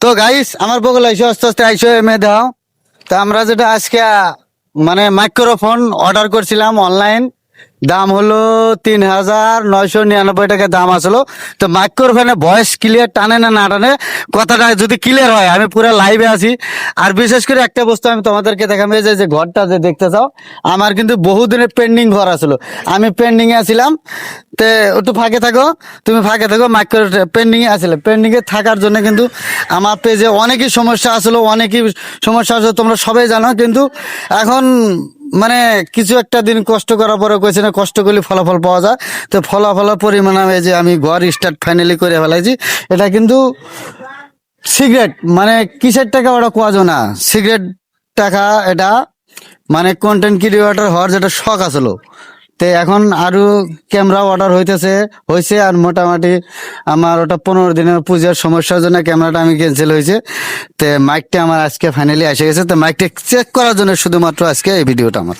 তো গাইস আমার বগল আইসো, আস্তে আস্তে আইসো এমে দাও তো আমরা যেটা আজকে মানে মাইক্রোফোন অর্ডার করছিলাম অনলাইন দাম হলো তিন হাজার নয়শো নিরানব্বই টাকা দাম আসলো। তো মাইক্রোফোনে ভয়েস ক্লিয়ার টানে না না টানে, কথাটা যদি ক্লিয়ার হয়, আমি পুরো লাইভে আছি। আর বিশেষ করে একটা বস্তু আমি তোমাদেরকে দেখাবো যে যে ঘরটা যে দেখতে চাও, আমার কিন্তু বহুদিনের পেন্ডিং ঘর আসলো। আমি পেন্ডিং এ আছিলাম, তে একটু ফাঁকে থাকো, তুমি ফাঁকে থাকো মাইক্রো পেন্ডিং এ আসলে। পেন্ডিং এ থাকার জন্য কিন্তু আমার পেজে অনেকই সমস্যা আসলো, অনেকই সমস্যা আসলো, তোমরা সবাই জানো, কিন্তু এখন মানে কিছু একটা দিন কষ্ট করার পরে কইছে না, কষ্ট করলে ফলাফল পাওয়া যায়। তো ফলাফলের পরিমাণ আমি যে আমি ঘর স্টার্ট ফাইনালি করে ফেলাইছি। এটা কিন্তু সিগারেট মানে কিসের টাকা ওটা কোয়া যায় না। সিগারেট টাকা, এটা মানে কন্টেন্ট ক্রিয়েটর হওয়ার যেটা শখ আসলো তে এখন আরও ক্যামেরা অর্ডার হইতেছে হয়েছে আর মোটামুটি আমার ওটা পনেরো দিনের পূজার সমস্যার জন্য ক্যামেরাটা আমি ক্যান্সেল হয়েছে। তে মাইকটা আমার আজকে ফাইনালি এসে গেছে, তো মাইকটা চেক করার জন্য শুধুমাত্র আজকে এই ভিডিওটা আমার।